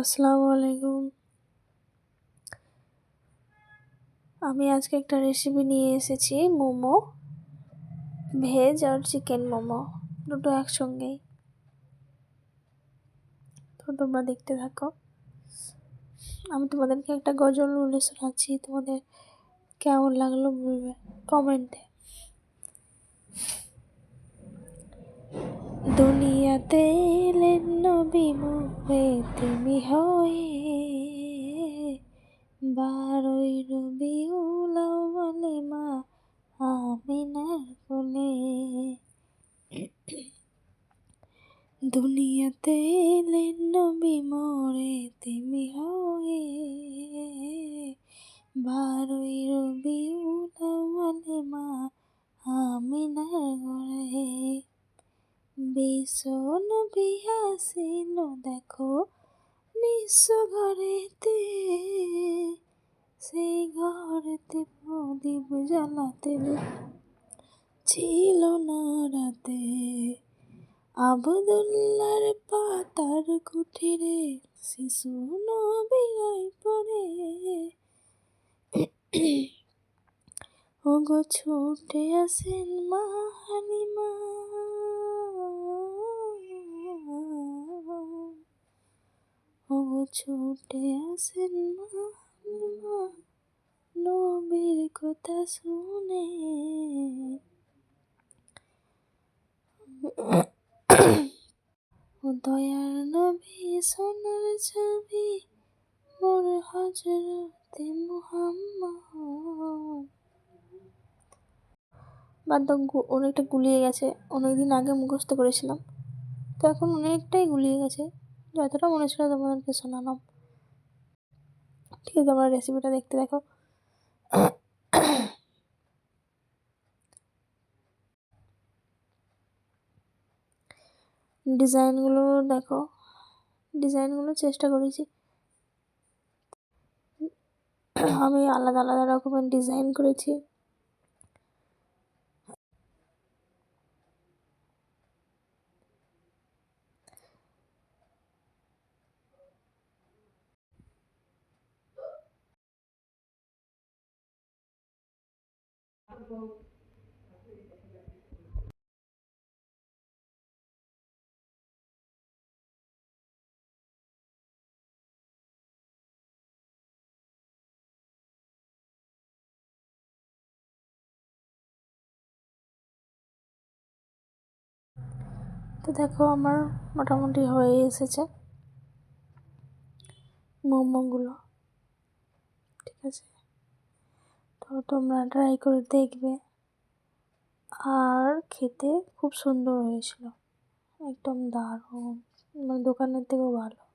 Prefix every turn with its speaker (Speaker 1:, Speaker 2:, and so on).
Speaker 1: আসসালামু আলাইকুম। আমি আজকে একটা রেসিপি নিয়ে এসেছি, মোমো ভেজ আর চিকেন মোমো, দুটো একসঙ্গেই। তো তোমরা দেখতে থাকো। আমি তোমাদেরকে একটা গজল বলে শোনাচ্ছি, তোমাদের কেমন লাগল বলবে কমেন্টে দুনিয়াতে এলেন নবী মুখে তুমি হয়ে বারোই রবি উলাওয়ালে মা আমিনার কোলে। দুনিয়াতে এলেন নবী মোরে তুমি হয়ে বারোই ভীষণ বিহাসিল দেখো নিঃস্ব ঘরেতে। সেই ঘরেতে প্রদীপ জ্বালাতে ছিল না রাতে। আবদুল্লার পাতার কুঠিরে, শিশু নবিরাই পড়ে ওগো ছুটে আসেন মা ছুটে আসেন মা নবীর কথা শুনে। দয়ার নবী, সোনার ছবি, মোর হজরতে মুহাম্মদ। বাদ অনেকটা গুলিয়ে গেছে, অনেকদিন আগে মুখস্থ করেছিলাম। তো এখন অনেকটাই গুলিয়ে গেছে। যতটা মনে ছিল তোমাদেরকে শোনালাম। ঠিক আছে, তোমরা রেসিপিটা দেখতে দেখো। ডিজাইনগুলো দেখো। ডিজাইনগুলো চেষ্টা করেছি। আমি আলাদা আলাদা রকমের ডিজাইন করেছি। তো দেখো আমার মোটামুটি হয়ে এসেছে মোমোগুলো ঠিক আছে? তো তোমরা ট্রাই করে দেখবে। আর খেতে খুব সুন্দর হয়েছিল। একদম দারুণ। মানে দোকানের থেকেও ভালো।